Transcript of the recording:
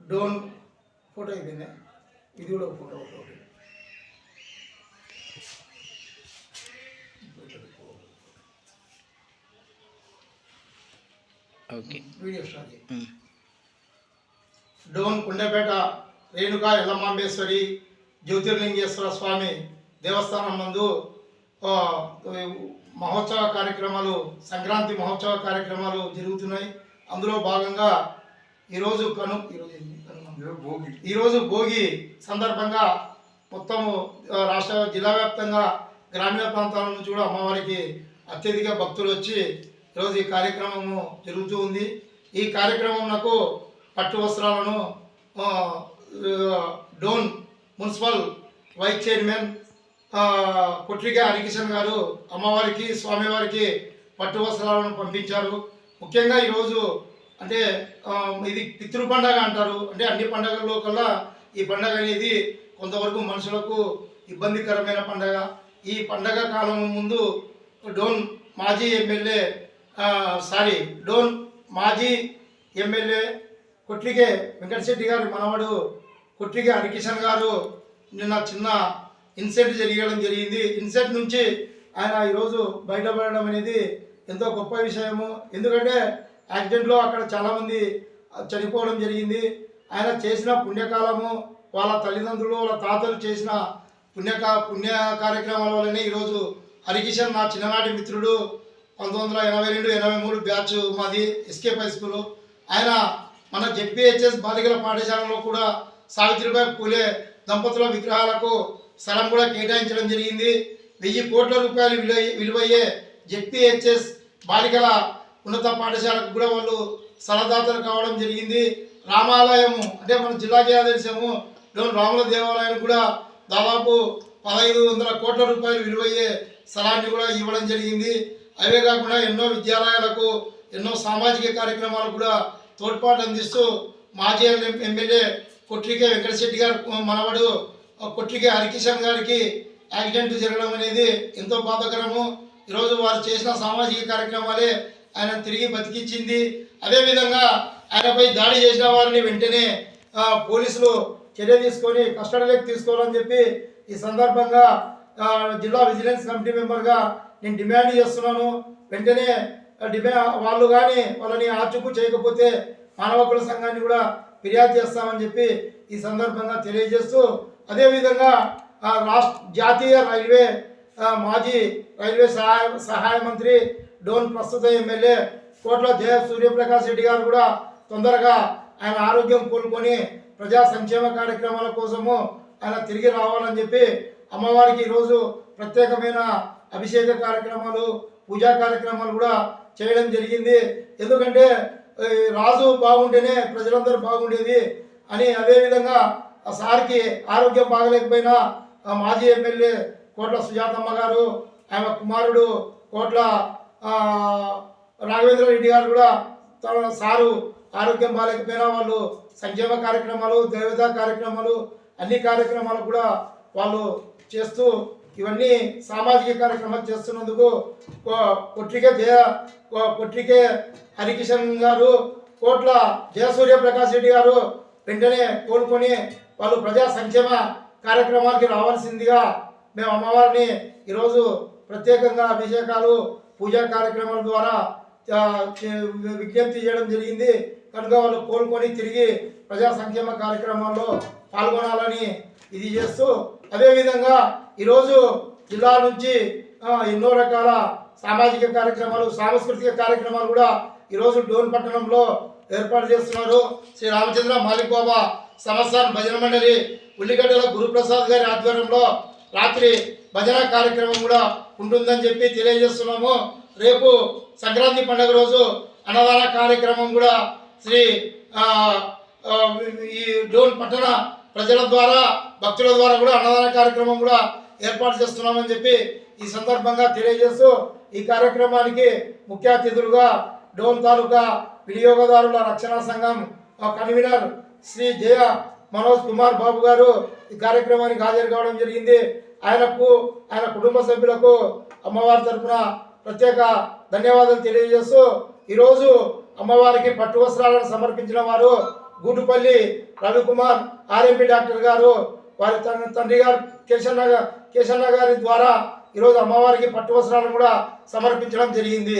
Dhone photo అయిపోయిందా ఇది కూడా ఫోటో ఒకటి ఓకే వీడియో స్టార్ట్ చేయి. ఉమ్. డోన్ కుండపేట రేణుకా ఎల్లమాంబేశ్వరి జ్యోతిర్లింగేశ్వర స్వామి దేవస్థానం నందు ఆ, మహోత్సవ కార్యక్రమాలు సంక్రాంతి మహోత్సవ కార్యక్రమాలు జరుగుతున్నాయి. అందులో భాగంగా ఈరోజు కను ఈరోజు. ఈరోజు భోగి. సందర్భంగా మొత్తము రాష్ట్ర జిల్లా వ్యాప్తంగా గ్రామీణ ప్రాంతాల నుంచి కూడా అమ్మవారికి అత్యధిక భక్తులు వచ్చి ఈరోజు ఈ కార్యక్రమము జరుగుతూ ఉంది. ఈ కార్యక్రమం నాకు పట్టు వస్త్రాలను డోన్ మున్సిపల్ వైస్ చైర్మన్ ఆ, హరికిషన్ గారు అమ్మవారికి స్వామివారికి పట్టు వస్త్రాలను పంపించారు. ముఖ్యంగా ఈరోజు అంటే ఇది పితృ పండగ అంటారు. అంటే అన్ని పండగల్లో కల్లా ఈ పండగ అనేది కొంతవరకు మనుషులకు ఇబ్బందికరమైన పండగ. ఈ పండగ కాలం ముందు డోన్ మాజీ ఎమ్మెల్యే సారీ డోన్ మాజీ ఎమ్మెల్యే కొట్లిగే వెంకటశెట్టి గారు మనవడు కొట్లిగే హరికిషన్ గారు నిన్న చిన్న ఇన్సెట్ జరిగడం జరిగింది. ఇన్సెట్ నుంచి ఆయన ఈరోజు బయటపడడం అనేది ఎంతో గొప్ప విషయము. ఎందుకంటే యాక్సిడెంట్లో అక్కడ చాలామంది చనిపోవడం జరిగింది. ఆయన చేసిన పుణ్యకాలము వాళ్ళ తల్లిదండ్రులు వాళ్ళ తాతలు చేసిన పుణ్యక పుణ్య కార్యక్రమాల వల్లనే ఈరోజు హరికిషన్ నా చిన్ననాటి మిత్రుడు పంతొమ్మిది వందల ఎనభై రెండు ఎనభై మూడు బ్యాచ్ మాది ఎస్కేప్ హై స్కూల్. ఆయన మన జెడ్పిహెచ్ఎస్ బాలికల పాఠశాలలో కూడా సావిత్రిబాయి పూలే దంపతుల విగ్రహాలకు స్థలం కూడా కేటాయించడం జరిగింది. వెయ్యి కోట్ల రూపాయలు విలువ విలువయ్యే జెడ్పిహెచ్ఎస్ బాలికల ఉన్నత పాఠశాలకు కూడా వాళ్ళు స్థలదాతలు కావడం జరిగింది. రామాలయము అంటే మన జిల్లాకే ఆదేశము రాముల దేవాలయానికి కూడా దాదాపు పదహైదు వందల కోట్ల రూపాయలు విలువయ్యే స్థలాన్ని కూడా ఇవ్వడం జరిగింది. అవే కాకుండా ఎన్నో విద్యాలయాలకు ఎన్నో సామాజిక కార్యక్రమాలకు కూడా తోడ్పాటు అందిస్తూ మాజీ ఎమ్మెల్యే కొట్రికే వెంకటశెట్టి గారు మనవడు కొట్రికే హరికిషన్ గారికి యాక్సిడెంట్ జరగడం అనేది ఎంతో బాధకరము. ఈరోజు వారు చేసిన సామాజిక కార్యక్రమాలే ఆయన తిరిగి బతికించింది అదేవిధంగా ఆయనపై దాడి చేసిన వారిని వెంటనే పోలీసులు చర్య తీసుకొని కస్టడీలోకి తీసుకోవాలని చెప్పి ఈ సందర్భంగా జిల్లా విజిలెన్స్ కమిటీ మెంబర్గా నేను డిమాండ్ చేస్తున్నాను. వెంటనే డిమా వాళ్ళు కానీ వాళ్ళని ఆచూకు చేయకపోతే మానవ హక్కుల సంఘాన్ని కూడా ఫిర్యాదు చేస్తామని చెప్పి ఈ సందర్భంగా తెలియజేస్తూ అదేవిధంగా రాష్ట్ర జాతీయ రైల్వే మాజీ రైల్వే సహాయ సహాయ మంత్రి డోన్ ప్రస్తుత ఎమ్మెల్యే కోట్ల జయ సూర్యప్రకాష్ రెడ్డి గారు కూడా తొందరగా ఆయన ఆరోగ్యం కోలుకొని ప్రజా సంక్షేమ కార్యక్రమాల కోసము ఆయన తిరిగి రావాలని చెప్పి అమ్మవారికి ఈరోజు ప్రత్యేకమైన అభిషేక కార్యక్రమాలు పూజా కార్యక్రమాలు కూడా చేయడం జరిగింది. ఎందుకంటే రాజు బాగుంటేనే ప్రజలందరూ బాగుండేది అని అదేవిధంగా ఆ సార్కి ఆరోగ్యం బాగలేకపోయినా ఆ మాజీ ఎమ్మెల్యే కోట్ల సుజాతమ్మ గారు ఆమె కుమారుడు కోట్ల ఆ, రాఘవేంద్ర రెడ్డి గారు కూడా తన సారు ఆరోగ్యం బాగాలేకపోయినా వాళ్ళు సంక్షేమ కార్యక్రమాలు దేవత కార్యక్రమాలు అన్ని కార్యక్రమాలు కూడా వాళ్ళు చేస్తూ ఇవన్నీ సామాజిక కార్యక్రమాలు చేస్తున్నందుకు కో- జయ కొట్రికే హరికిషన్ గారు కోట్ల జయసూర్య ప్రకాష్ రెడ్డి గారు వెంటనే కోలుకొని వాళ్ళు ప్రజా సంక్షేమ కార్యక్రమాలకి రావాల్సిందిగా మేము అమ్మవారిని ఈరోజు ప్రత్యేకంగా అభిషేకాలు పూజా కార్యక్రమాల ద్వారా విజ్ఞప్తి చేయడం జరిగింది. కనుక వాళ్ళు కోలుకొని తిరిగి ప్రజా సంక్షేమ కార్యక్రమాల్లో పాల్గొనాలని ఇది చేస్తూ అదేవిధంగా ఈరోజు జిల్లా నుంచి ఎన్నో రకాల సామాజిక కార్యక్రమాలు సాంస్కృతిక కార్యక్రమాలు కూడా ఈరోజు డోన్ పట్టణంలో ఏర్పాటు చేస్తున్నారు. శ్రీ రామచంద్ర మాలిక్ బాబా సంస్థాన్ భజన మండలి ఉల్లిగడ్డల గురుప్రసాద్ గారి ఆధ్వర్యంలో రాత్రి భజన కార్యక్రమం కూడా ఉంటుందని చెప్పి తెలియజేస్తున్నాము. రేపు సంక్రాంతి పండుగ రోజు అన్నదాన కార్యక్రమం కూడా శ్రీ ఈ డోన్ పట్టణ ప్రజల ద్వారా భక్తుల ద్వారా కూడా అన్నదాన కార్యక్రమం కూడా ఏర్పాటు చేస్తున్నామని చెప్పి ఈ సందర్భంగా తెలియజేస్తూ ఈ కార్యక్రమానికి ముఖ్య అతిథులుగా డోన్ తాలూకా వినియోగదారుల రక్షణ సంఘం కన్వీనర్ శ్రీ జయ మనోజ్ కుమార్ బాబు గారు ఈ కార్యక్రమానికి హాజరు కావడం జరిగింది. ఆయనకు ఆయన కుటుంబ సభ్యులకు అమ్మవారి తరపున ప్రత్యేక ధన్యవాదాలు తెలియజేస్తూ ఈరోజు అమ్మవారికి పట్టు వస్త్రాలను సమర్పించిన వారు గూటుపల్లి రవికుమార్ ఆర్ఎంపీ డాక్టర్ గారు వారి తన తండ్రి గారు కేశన్న కేశన్న గారి ద్వారా ఈరోజు అమ్మవారికి పట్టు వస్త్రాలను కూడా సమర్పించడం జరిగింది.